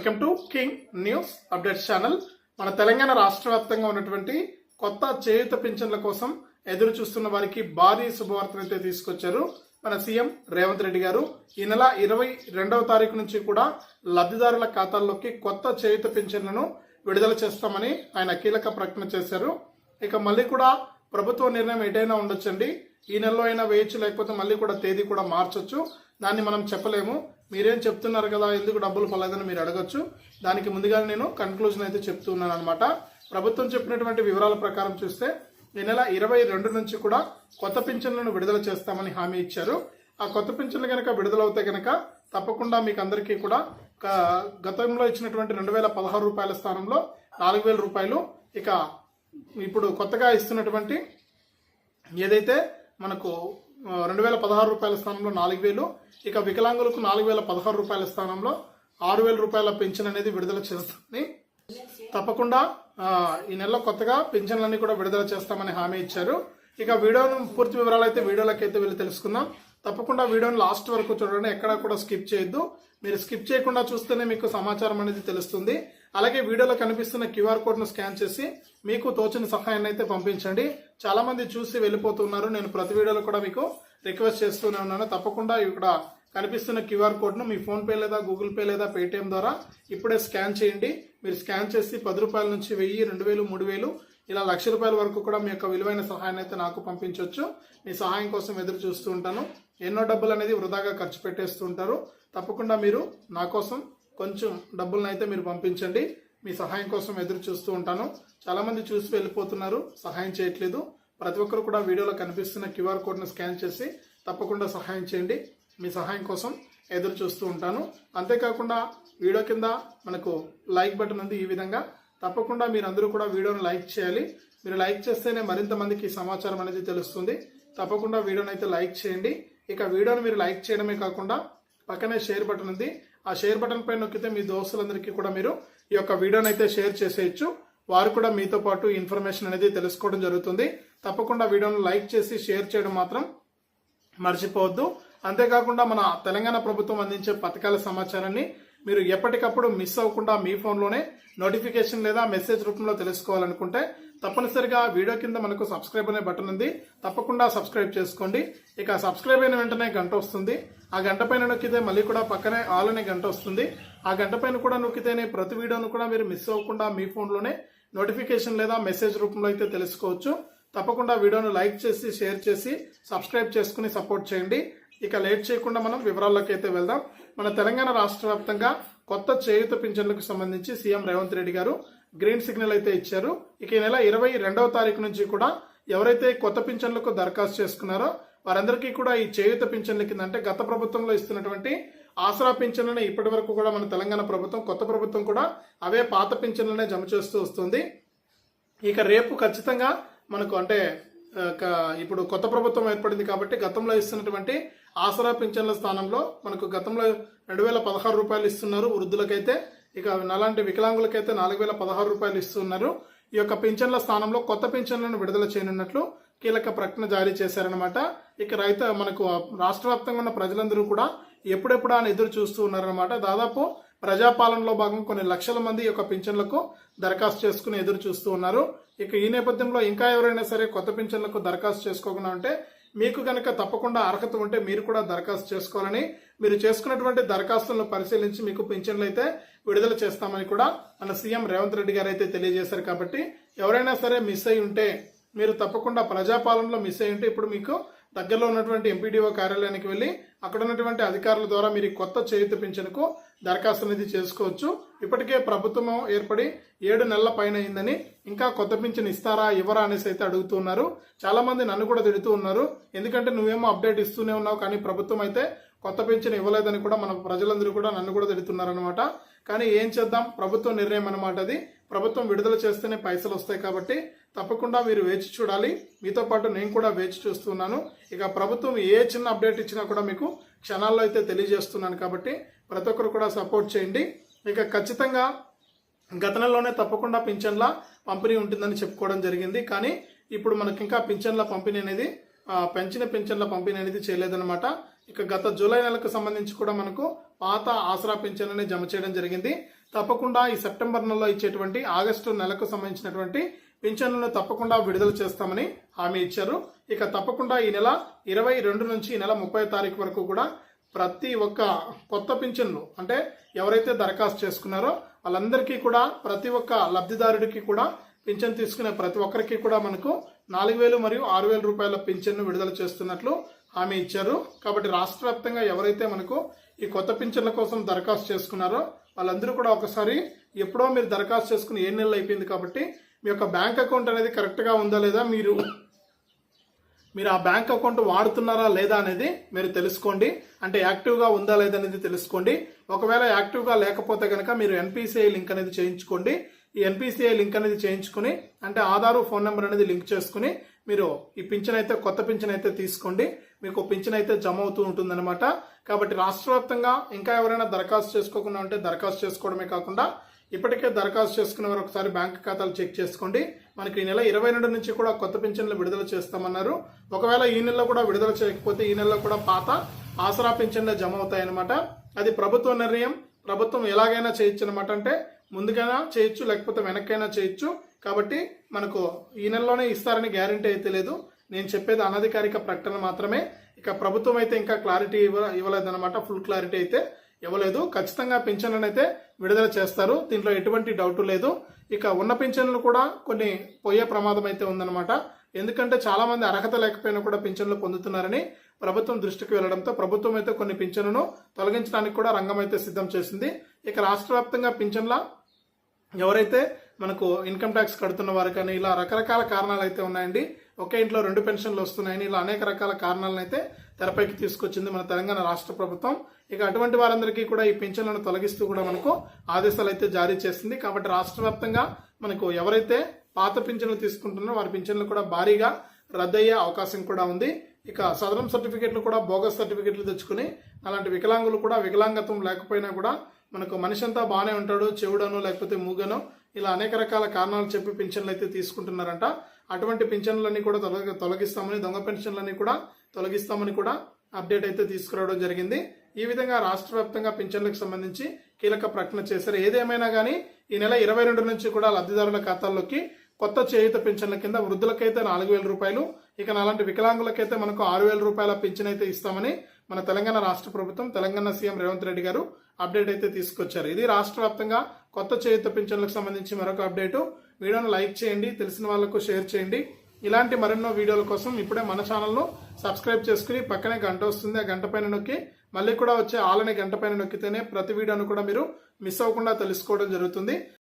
Welcome to king news update channel. మన తెలంగాణ రాష్ట్ర వ్యాప్తంగా ఉన్నటువంటి కొత్త చేయుత పింఛన్ల కోసం ఎదురు చూస్తున్న వారికి భారీ శుభవార్తను అయితే తీసుకొచ్చారు మన సీఎం రేవంత్ రెడ్డి గారు. ఈ నెల ఇరవై రెండవ తారీఖు నుంచి కూడా లబ్ధిదారుల ఖాతాల్లోకి కొత్త చేయుత పింఛన్లను విడుదల చేస్తామని ఆయన కీలక ప్రకటన చేశారు. ఇక మళ్ళీ కూడా ప్రభుత్వ నిర్ణయం ఎటైనా ఉండొచ్చండి. ఈ నెలలో అయినా వేయచ్చు లేకపోతే మళ్ళీ కూడా తేదీ కూడా మార్చొచ్చు. దాన్ని మనం చెప్పలేము. మీరేం చెప్తున్నారు కదా ఎందుకు డబ్బులు పడలేదని మీరు అడగచ్చు. దానికి ముందుగా నేను కన్క్లూజన్ అయితే చెప్తున్నాను అనమాట ప్రభుత్వం చెప్పినటువంటి వివరాల ప్రకారం చూస్తే ఈ నెల ఇరవై రెండు నుంచి కూడా కొత్త పింఛన్లను విడుదల చేస్తామని హామీ ఇచ్చారు. ఆ కొత్త పింఛన్లు కనుక విడుదలవుతే కనుక తప్పకుండా మీకు అందరికీ కూడా గతంలో ఇచ్చినటువంటి రెండు వేల పదహారు రూపాయల స్థానంలో నాలుగు వేల రూపాయలు ఇక ఇప్పుడు కొత్తగా ఇస్తున్నటువంటి ఏదైతే మనకు రెండు వేల పదహారు రూపాయల స్థానంలో నాలుగు వేలు. ఇక వికలాంగులకు నాలుగు వేల పదహారు రూపాయల స్థానంలో ఆరు వేల రూపాయల పెన్షన్ అనేది విడుదల చేస్తుంది తప్పకుండా ఈ నెలలో కొత్తగా పెన్షన్లన్నీ కూడా విడుదల చేస్తామని హామీ ఇచ్చారు. ఇక వీడియోను పూర్తి వివరాలు అయితే వీడియోలోకి అయితే వెళ్ళి తెలుసుకుందాం. తప్పకుండా వీడియోని లాస్ట్ వరకు చూడండి ఎక్కడా కూడా స్కిప్ చేయొద్దు. మీరు స్కిప్ చేయకుండా చూస్తేనే మీకు సమాచారం అనేది తెలుస్తుంది. అలాగే వీడియోలో కనిపిస్తున్న క్యూఆర్ కోడ్ను స్కాన్ చేసి మీకు తోచిన సహాయాన్ని అయితే పంపించండి. చాలామంది చూసి వెళ్ళిపోతున్నారు. నేను ప్రతి వీడియోలో కూడా మీకు రిక్వెస్ట్ చేస్తూనే ఉన్నాను. తప్పకుండా ఇక్కడ కనిపిస్తున్న క్యూఆర్ కోడ్ను మీ ఫోన్పే లేదా గూగుల్ పే లేదా పేటిఎం ద్వారా ఇప్పుడే స్కాన్ చేయండి. మీరు స్కాన్ చేసి పది రూపాయల నుంచి వెయ్యి రెండు వేలు మూడు వేలు ఇలా లక్ష రూపాయల వరకు కూడా మీ యొక్క విలువైన సహాయాన్ని అయితే నాకు పంపించవచ్చు మీ సహాయం కోసం ఎదురు చూస్తూ ఉంటాను. ఎన్నో డబ్బులు అనేది వృధాగా ఖర్చు పెట్టేస్తూ ఉంటారు తప్పకుండా మీరు నా కోసం కొంచెం డబ్బులను అయితే మీరు పంపించండి. మీ సహాయం కోసం ఎదురు చూస్తూ ఉంటాను. చాలామంది చూసి వెళ్ళిపోతున్నారు. సహాయం చేయట్లేదు. ప్రతి ఒక్కరు కూడా వీడియోలో కనిపిస్తున్న క్యూఆర్ కోడ్ను స్కాన్ చేసి తప్పకుండా సహాయం చేయండి. మీ సహాయం కోసం ఎదురు చూస్తూ ఉంటాను. అంతేకాకుండా వీడియో కింద మనకు లైక్ బటన్ ఉంది ఈ విధంగా. తప్పకుండా మీరందరూ కూడా వీడియోను లైక్ చేయాలి. మీరు లైక్ చేస్తేనే మరింత మందికి సమాచారం అనేది తెలుస్తుంది. తప్పకుండా వీడియోని అయితే లైక్ చేయండి. ఇక వీడియోని మీరు లైక్ చేయడమే కాకుండా పక్కనే షేర్ బటన్ ఉంది. ఆ షేర్ బటన్ పైన నొక్కితే మీ దోస్తులందరికీ కూడా మీరు ఈ యొక్క వీడియోని అయితే షేర్ చేసేయచ్చు. వారు కూడా మీతో పాటు ఇన్ఫర్మేషన్ అనేది తెలుసుకోవడం జరుగుతుంది. తప్పకుండా వీడియోను లైక్ చేసి షేర్ చేయడం మాత్రం మర్చిపోవద్దు. అంతేకాకుండా మన తెలంగాణ ప్రభుత్వం అందించే పథకాల సమాచారాన్ని మీరు ఎప్పటికప్పుడు మిస్ అవ్వకుండా మీ ఫోన్లోనే నోటిఫికేషన్ లేదా మెసేజ్ రూపంలో తెలుసుకోవాలనుకుంటే తప్పనిసరిగా వీడియో కింద మనకు సబ్స్క్రైబ్ అనే బటన్ ఉంది. తప్పకుండా సబ్స్క్రైబ్ చేసుకోండి. ఇక సబ్స్క్రైబ్ అయిన వెంటనే గంట వస్తుంది. ఆ గంట పైన నొక్కితే మళ్ళీ కూడా పక్కనే ఆల్ అనే గంట వస్తుంది. ఆ గంట పైన కూడా నొక్కితేనే ప్రతి వీడియోను కూడా మీరు మిస్ అవ్వకుండా మీ ఫోన్లోనే నోటిఫికేషన్ లేదా మెసేజ్ రూపంలో అయితే తెలుసుకోవచ్చు. తప్పకుండా వీడియోను లైక్ చేసి షేర్ చేసి సబ్స్క్రైబ్ చేసుకుని సపోర్ట్ చేయండి. ఇక లేట్ చేయకుండా మనం వివరాల్లోకి అయితే వెళ్దాం. మన తెలంగాణ రాష్ట్ర వ్యాప్తంగా కొత్త చేయుత పింఛన్లకు సంబంధించి సీఎం రేవంత్ రెడ్డి గారు గ్రీన్ సిగ్నల్ అయితే ఇచ్చారు. ఇక ఈ నెల ఇరవై రెండవ తారీఖు నుంచి కూడా ఎవరైతే కొత్త పింఛన్లకు దరఖాస్తు చేసుకున్నారో వారందరికీ కూడా ఈ చేయుత పింఛన్ల కింద అంటే గత ప్రభుత్వంలో ఇస్తున్నటువంటి ఆసరా పింఛన్లను ఇప్పటి వరకు కూడా మన తెలంగాణ ప్రభుత్వం కొత్త ప్రభుత్వం కూడా అవే పాత పింఛన్లనే జమ చేస్తూ వస్తుంది. ఇక రేపు ఖచ్చితంగా మనకు అంటే ఇప్పుడు కొత్త ప్రభుత్వం ఏర్పడింది కాబట్టి గతంలో ఇస్తున్నటువంటి ఆసరా పింఛన్ల స్థానంలో మనకు గతంలో రెండు వేల పదహారు రూపాయలు ఇస్తున్నారు. వృద్ధులకైతే ఇక అలాంటి వికలాంగులకైతే నాలుగు వేల పదహారు రూపాయలు ఇస్తున్నారు. ఈ యొక్క పింఛన్ల స్థానంలో కొత్త పింఛన్లను విడుదల చేయనున్నట్లు కీలక ప్రకటన జారీ చేశారనమాట ఇక రైతు మనకు రాష్ట్ర వ్యాప్తంగా ఉన్న ప్రజలందరూ కూడా ఎప్పుడెప్పుడు అని ఎదురు చూస్తూ ఉన్నారనమాట దాదాపు ప్రజాపాలనలో భాగం కొన్ని లక్షల మంది ఈ యొక్క పింఛన్లకు దరఖాస్తు చేసుకుని ఎదురు చూస్తూ ఉన్నారు. ఇక ఈ నేపథ్యంలో ఇంకా ఎవరైనా సరే కొత్త పింఛన్లకు దరఖాస్తు చేసుకోకుండా ఉంటే మీకు కనుక తప్పకుండా అర్హత ఉంటే మీరు కూడా దరఖాస్తు చేసుకోవాలని. మీరు చేసుకున్నటువంటి దరఖాస్తులను పరిశీలించి మీకు పింఛన్లు అయితే విడుదల చేస్తామని కూడా మన సీఎం రేవంత్ రెడ్డి గారు అయితే తెలియజేశారు కాబట్టి ఎవరైనా సరే మిస్ అయి ఉంటే మీరు తప్పకుండా ప్రజాపాలనలో మిస్ అయి ఉంటే ఇప్పుడు మీకు దగ్గరలో ఉన్నటువంటి ఎంపీడీఓ కార్యాలయానికి వెళ్ళి అక్కడ ఉన్నటువంటి అధికారుల ద్వారా మీరు కొత్త చేయుత పింఛన్కు దరఖాస్తు అనేది చేసుకోవచ్చు. ఇప్పటికే ప్రభుత్వం ఏర్పడి ఏడు నెలల పైన అయిందని ఇంకా కొత్త పింఛన్ ఇస్తారా ఇవ్వరా అనేసి అయితే అడుగుతున్నారు. చాలామంది నన్ను కూడా తిడుతూ ఉన్నారు. ఎందుకంటే నువ్వేమో అప్డేట్ ఇస్తూనే ఉన్నావు కానీ ప్రభుత్వం అయితే కొత్త పింఛన్ ఇవ్వలేదని కూడా మన ప్రజలందరూ కూడా నన్ను కూడా తిడుతున్నారు అనమాట కానీ ఏం చేద్దాం? ప్రభుత్వం నిర్ణయం అనమాట అది. ప్రభుత్వం విడుదల చేస్తేనే పైసలు వస్తాయి కాబట్టి తప్పకుండా మీరు వేచి చూడాలి. మీతో పాటు నేను కూడా వేచి చూస్తున్నాను. ఇక ప్రభుత్వం ఏ చిన్న అప్డేట్ ఇచ్చినా కూడా మీకు క్షణాల్లో అయితే తెలియజేస్తున్నాను కాబట్టి ప్రతి ఒక్కరు కూడా సపోర్ట్ చేయండి. ఇక ఖచ్చితంగా గత నెలలోనే తప్పకుండా పింఛన్ల పంపిణీ ఉంటుందని చెప్పుకోవడం జరిగింది. కానీ ఇప్పుడు మనకి ఇంకా పింఛన్ల పంపిణీ అనేది పెంచిన పింఛన్ల పంపిణీ అనేది చేయలేదన్నమాట. ఇక గత జూలై నెలకు సంబంధించి కూడా మనకు పాత ఆసరా పింఛన్లని జమ చేయడం జరిగింది. తప్పకుండా ఈ సెప్టెంబర్ నెలలో ఇచ్చేటువంటి ఆగస్టు నెలకు సంబంధించినటువంటి పింఛన్లను తప్పకుండా విడుదల చేస్తామని హామీ ఇచ్చారు. ఇక తప్పకుండా ఈ నెల ఇరవై రెండు నుంచి ఈ నెల ముప్పై తారీఖు వరకు కూడా ప్రతి ఒక్క కొత్త పింఛన్లు అంటే ఎవరైతే దరఖాస్తు చేసుకున్నారో వాళ్ళందరికీ కూడా ప్రతి ఒక్క లబ్ధిదారుడికి కూడా పింఛన్ తీసుకునే ప్రతి ఒక్కరికి కూడా మనకు నాలుగు వేలు మరియు ఆరు వేల రూపాయల పింఛన్ను విడుదల చేస్తున్నట్లు హామీ ఇచ్చారు. కాబట్టి రాష్ట్ర వ్యాప్తంగా ఎవరైతే మనకు ఈ కొత్త పింఛన్ల కోసం దరఖాస్తు చేసుకున్నారో వాళ్ళందరూ కూడా ఒకసారి ఎప్పుడో మీరు దరఖాస్తు చేసుకుని ఏ నెలలు అయిపోయింది కాబట్టి మీ యొక్క బ్యాంక్ అకౌంట్ అనేది కరెక్ట్గా ఉందా లేదా మీరు మీరు ఆ బ్యాంక్ అకౌంట్ వాడుతున్నారా లేదా అనేది మీరు తెలుసుకోండి. అంటే యాక్టివ్గా ఉందా లేదా అనేది తెలుసుకోండి. ఒకవేళ యాక్టివ్గా లేకపోతే కనుక మీరు ఎన్పిసిఐ లింక్ అనేది చేయించుకోండి. ఈ ఎన్పిసిఐ లింక్ అనేది చేయించుకుని అంటే ఆధారు ఫోన్ నెంబర్ అనేది లింక్ చేసుకుని మీరు ఈ పింఛన్ అయితే కొత్త పింఛన్ అయితే తీసుకోండి. మీకు పింఛన్ అయితే జమ అవుతూ ఉంటుందన్నమాట. కాబట్టి రాష్ట్ర వ్యాప్తంగా ఇంకా ఎవరైనా దరఖాస్తు చేసుకోకుండా ఉంటే దరఖాస్తు చేసుకోవడమే కాకుండా ఇప్పటికే దరఖాస్తు చేసుకున్న వారు ఒకసారి బ్యాంక్ ఖాతాలు చెక్ చేసుకోండి. మనకి ఈ నెల ఇరవై రెండు నుంచి కూడా కొత్త పింఛన్లు విడుదల చేస్తామన్నారు. ఒకవేళ ఈ నెలలో కూడా విడుదల చేయకపోతే ఈ నెలలో కూడా పాత ఆసరా పింఛన్లు జమ అవుతాయన్నమాట. అది ప్రభుత్వ నిర్ణయం. ప్రభుత్వం ఎలాగైనా చేయొచ్చు అనమాట అంటే ముందుకైనా చేయొచ్చు లేకపోతే వెనక్కైనా చేయొచ్చు. కాబట్టి మనకు ఈ నెలలోనే ఇస్తారని గ్యారంటీ అయితే లేదు. నేను చెప్పేది అనధికారిక ప్రకటన మాత్రమే. ఇక ప్రభుత్వం అయితే ఇంకా క్లారిటీ ఇవ్వ ఇవ్వలేదన్నమాట. ఫుల్ క్లారిటీ అయితే ఇవ్వలేదు. ఖచ్చితంగా పింఛన్లను అయితే విడుదల చేస్తారు. దీంట్లో ఎటువంటి డౌట్ లేదు. ఇక ఉన్న పింఛన్లు కూడా కొన్ని పోయే ప్రమాదం అయితే ఉందన్నమాట. ఎందుకంటే చాలామంది అర్హత లేకపోయినా కూడా పింఛన్లు పొందుతున్నారని ప్రభుత్వం దృష్టికి వెళ్ళడంతో ప్రభుత్వం అయితే కొన్ని పింఛన్లను తొలగించడానికి కూడా రంగం అయితే సిద్ధం చేసింది. ఇక రాష్ట్ర వ్యాప్తంగా పింఛన్ల ఎవరైతే మనకు ఇన్కమ్ ట్యాక్స్ కడుతున్న వారు కానీ ఇలా రకరకాల కారణాలు అయితే ఉన్నాయండి. ఒకే ఇంట్లో రెండు పెన్షన్లు వస్తున్నాయని ఇలా అనేక రకాల కారణాలను అయితే తెరపైకి తీసుకొచ్చింది మన తెలంగాణ రాష్ట్ర ప్రభుత్వం. ఇక అటువంటి వారందరికీ కూడా ఈ పెన్షన్లను తొలగిస్తూ కూడా మనకు ఆదేశాలు అయితే జారీ చేసింది. కాబట్టి రాష్ట్ర వ్యాప్తంగా మనకు ఎవరైతే పాత పింఛన్లు తీసుకుంటున్నారో వారి పింఛన్లు కూడా భారీగా రద్దయ్యే అవకాశం కూడా ఉంది. ఇక సదరం సర్టిఫికెట్లు కూడా బోగస్ సర్టిఫికెట్లు తెచ్చుకుని అలాంటి వికలాంగులు కూడా వికలాంగత్వం లేకపోయినా కూడా మనకు మనిషి అంతా బాగానే ఉంటాడు చెవుడను లేకపోతే మూగను ఇలా అనేక రకాల కారణాలు చెప్పి పింఛన్లు అయితే తీసుకుంటున్నారంట. అటువంటి పింఛన్లన్నీ కూడా తొలగి తొలగిస్తామని దొంగ పెన్షన్లన్నీ కూడా తొలగిస్తామని కూడా అప్డేట్ అయితే తీసుకురావడం జరిగింది. ఈ విధంగా రాష్ట్ర వ్యాప్తంగా పింఛన్లకు సంబంధించి కీలక ప్రకటన చేశారు. ఏదేమైనా కానీ ఈ నెల ఇరవై రెండు నుంచి కూడా లబ్ధిదారుల ఖాతాల్లోకి కొత్త చేయుత పింఛన్ల కింద వృద్ధులకైతే నాలుగు వేల రూపాయలు ఇక అలాంటి వికలాంగులకైతే మనకు ఆరు వేల రూపాయల పింఛన్ అయితే ఇస్తామని మన తెలంగాణ రాష్ట్ర ప్రభుత్వం తెలంగాణ సీఎం రేవంత్ రెడ్డి గారు అప్డేట్ అయితే తీసుకొచ్చారు. ఇది రాష్ట్ర వ్యాప్తంగా కొత్త చేయుత పింఛన్లకు సంబంధించి మరొక అప్డేటు. వీడియోను లైక్ చేయండి తెలిసిన వాళ్ళకు షేర్ చేయండి. ఇలాంటి మరెన్నో వీడియోల కోసం ఇప్పుడే మన ఛానల్ను సబ్స్క్రైబ్ చేసుకుని పక్కనే గంట వస్తుంది ఆ గంట పైన నొక్కి మళ్ళీ కూడా వచ్చే ఆలనే గంట పైన నొక్కితేనే ప్రతి వీడియోను కూడా మీరు మిస్ అవ్వకుండా తెలుసుకోవడం జరుగుతుంది.